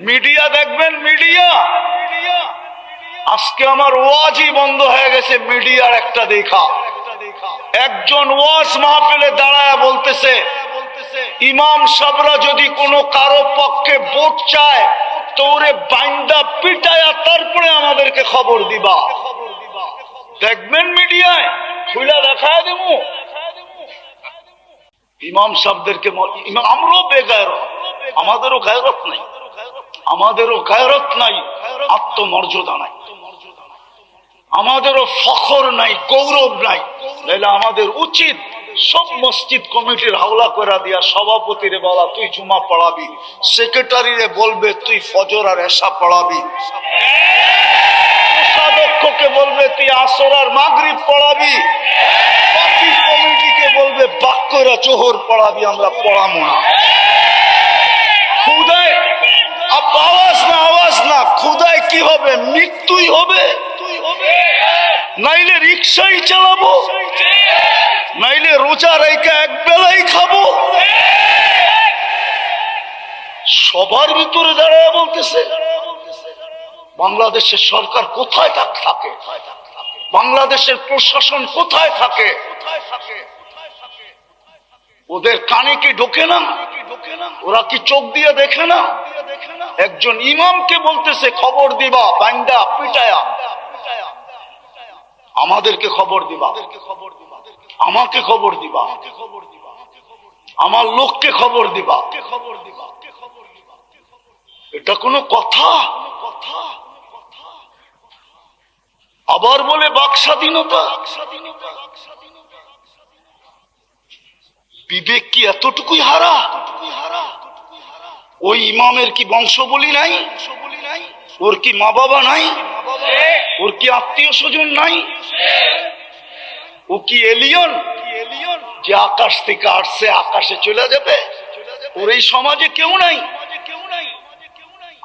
Media দেখবেন, media. আজকে আমার ওয়াজই বন্ধ হয়ে গেছে, মিডিয়ার একটা দেখা। একজন ওয়াজ মাহফিলে দাঁড়ায় বলতেছে, ইমাম সাবরা যদি কোনো কারও পক্ষে ভোট চায়, তো ওরে বাইন্দা পিটায়া তারপরে আমাদেরকে খবর দিবা। দেখবেন মিডিয়ায় খুলে দেখায় দেব ইমাম সাহেবদেরকে আমরাও বেগায়র আমাদেরও গায়রত নাই। আমাদেরও গায়রত নাই, আত্মমর্যাদা নাই। আমাদেরও ফখর নাই, গৌরব নাই। তাহলে আমাদের উচিত সব মসজিদ কমিটির হাওলা করে দিয়া, সভাপতিরে বলা, তুই জুমা পড়াবি, সেক্রেটারিরে বলবে, তুই ফজর আর এসা পড়াবি। কোষাধ্যক্ষকে বলবে, তুই আসর আর মাগরিব পড়াবি। বাকি কমিটিকে বলবে, বাক্যরা চোহর পড়াবি, আমরা পড়াবো না। কি হবে? মৃত্যুই হবে। নাইলে রিক্সাই চালাবো। নাইলে রোজা রেখে এক বেলাই খাব। সবার ভিতরে দাঁড়ায় বলতেছে, বাংলাদেশের সরকার কোথায় থাক- বাংলাদেশের প্রশাসন কোথায় থাকে? ওদের কানে কি ঢোকে না? ওরা কি চোখ দিয়ে দেখে না? একজন ইমামকে বলতেছে, খবর দিবা, বান্দা, পিটায়া। আমাদেরকে খবর দিবা। আমাকে খবর দিবা। আমার লোককে খবর দিবা। এটা কোনো কথা? আবার বলে বাক স্বাধীনতা? বিবেক কি এতটুকুই হারা? ওই ইমামের কি বংশ বলি নাই? ওর কি মা বাবা নাই? ওর কি আত্মীয় স্বজন নাই? ও কি এলিয়ন? যে আকাশ থেকে আসছে, আকাশে চলে যাবে? ওর এই সমাজে কেউ নাই?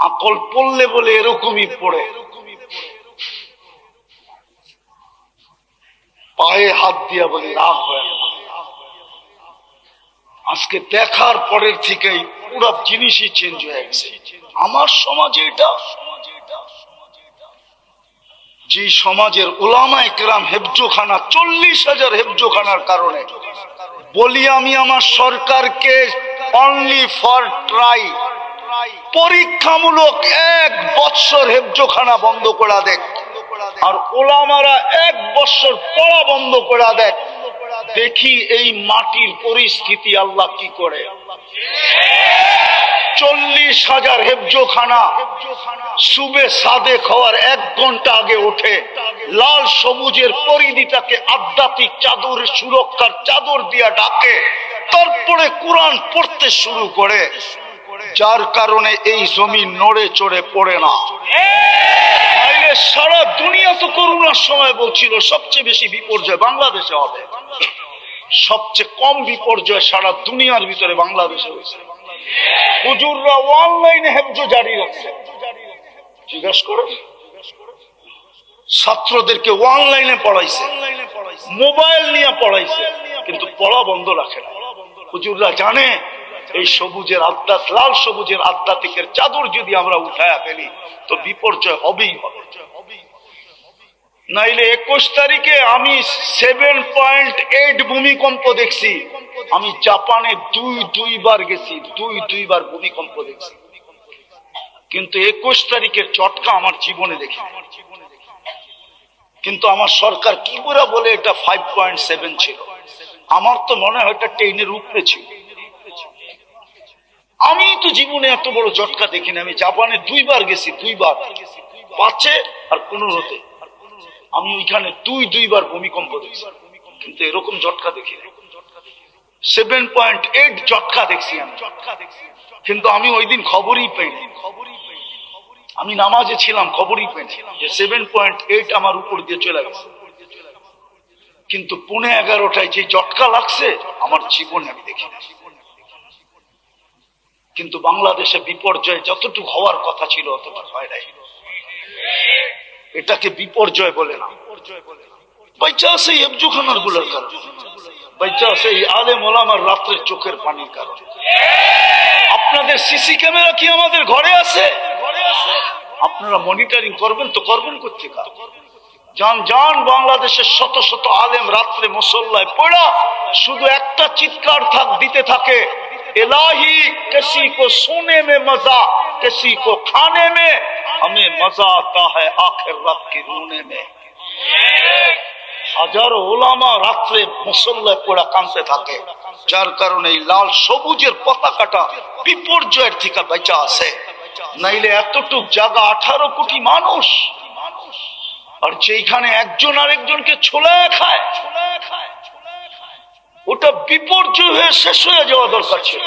আকল পড়লে বলে এরকমই পড়ে। পায়ে হাত দিয়া বলে রাগ হয় আজকে দেখার পরের থেকেই পুরো জিনিসই চেঞ্জ হয়ে গেছে। আমার সমাজে এটা, যে সমাজের ওলামা একরাম হেফজোখানা, চল্লিশ হাজার হেফজোখানার কারণে, বলি আমি আমার সরকারকে অনলি ফর ট্রাই পরীক্ষামূলক এক বৎসর হেফজোখানা বন্ধ করা দেখ। আর ওলামারা এক বৎসর পড়া বন্ধ করা দেখ। দেখি এই মাটির পরিস্থিতি আল্লাহ কি করে? চল্লিশ হাজার হেফজোখানা সুবে সাদে খাওয়ার এক ঘণ্টা আগে ওঠে। লাল সবুজের পরিধিটাকে আধ্যাত্মিক চাদর, সুরক্ষার চাদর দিয়া ডাকে। তারপরে কোরআন পড়তে শুরু করে। যার কারণে এই জমি নড়ে চড়ে পড়ে না। সারা দুনিয়া তো করোনার সময় বলছিল, সবচেয়ে বেশি বিপর্যয় বাংলাদেশে হবে। সবচেয়ে কম বিপর্যয় সারা দুনিয়ার ভিতরে বাংলাদেশে হয়েছে। হুজুররা অনলাইনে জারি রাখছে। জিজ্ঞেস করো। ছাত্রদেরকে অনলাইনে পড়াইছে। মোবাইল নিয়ে পড়াইছে। কিন্তু পড়া বন্ধ রাখে না। হুজুররা জানে, এই সবুজের আধ্যাত্ম লাল সবুজের আধ্যাত্মিকের চাদর যদি আমরা উঠায়া ফেলি, তো বিপর্যয় হবেই হবে। নাইলে একুশ তারিখে আমি সেভেন পয়েন্ট এইট ভূমিকম্প দেখছি। আমি জাপানে দুই, দুইবার গেছি, দুই, দুইবার ভূমিকম্প দেখছি। কিন্তু একুশ তারিখের চটকা আমার জীবনে দেখি। কিন্তু আমার সরকার কি করে বলে এটা ফাইভ পয়েন্ট সেভেন ছিল? আমার তো মনে হয় এটা টেনের উপরে ছিল। আমি তো জীবনে এত বড় জটকা দেখিনি। আমি জাপানে দুইবার গেছি, দুইবার। পাঁচে আর পনেরোতে। আমি ওইখানে দুই, দুইবার ভূমিকম্প দেখছি। কিন্তু এরকম জটকা দেখি সেভেন পয়েন্ট এইট জটকা দেখছি আমি। কিন্তু আমি ওই দিন খবরই পাইনি। আমি নামাজে ছিলাম, খবরই পাইনি যে সেভেন পয়েন্ট এইট আমার উপর দিয়ে চলে গেছে। কিন্তু পুনে এগারোটায় যে জটকা লাগছে, আমার জীবনে আমি দেখি। কিন্তু বাংলাদেশে বিপর্যয় যতটুকু হওয়ার কথা ছিল অতটা হয় নাই। এটাকে বিপর্যয় বলে না বাইচা আছে এই আফজুখানারগুলোর বাইচা আছে এই আলে মোলামার রাত্রে চোখের পানির কারণে। আপনাদের সিসি ক্যামেরা কি আমাদের ঘরে আছে? আপনারা মনিটরিং করবেন তো করবেন করতে যান যান, বাংলাদেশের শত শত আলেম রাত্রে মোসল্লায় পড়া, শুধু একটা চিৎকার থাক, দিতে থাকে। এলাহি কেসি কো সোনে মে মজা কেসি কো খানে মে हमें मजा आता है आखिर रात के रोने में হাজারো ওলামা রাত্রে মুসল্লায় পড়া কাঁদতে থাকে যার কারণে এই লাল সবুজের পতাকাটা বিপর্যয়ের থেকে বেঁচা আছে নাইলে এতটুক জায়গা আঠারো কোটি মানুষ আর যেখানে একজন আরেকজনকে ছোলায় খায় ওটা বিপর্যয় হয়ে শেষ হয়ে যাওয়া দরকার ছিল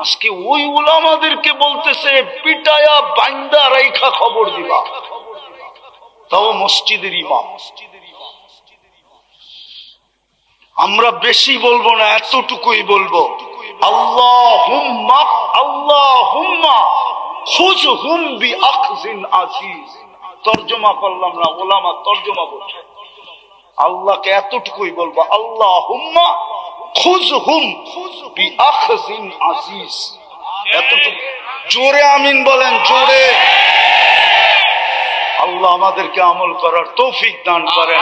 আজকে ওই ওলামাদেরকে বলতেছে, পিটায়া বান্দা রাইখা খবর দিবা। তাও মসজিদের ইমাম। আমরা বেশি বলব না, এতটুকুই বলব। আল্লাহ হুম্মা এতটুকুই বলব আল্লাহ হুম্মা খুজ হুম আজিজ। এতটুকু জোরে আমিন বলেন জোরে। আল্লাহ আমাদেরকে আমল করার তৌফিক দান করেন।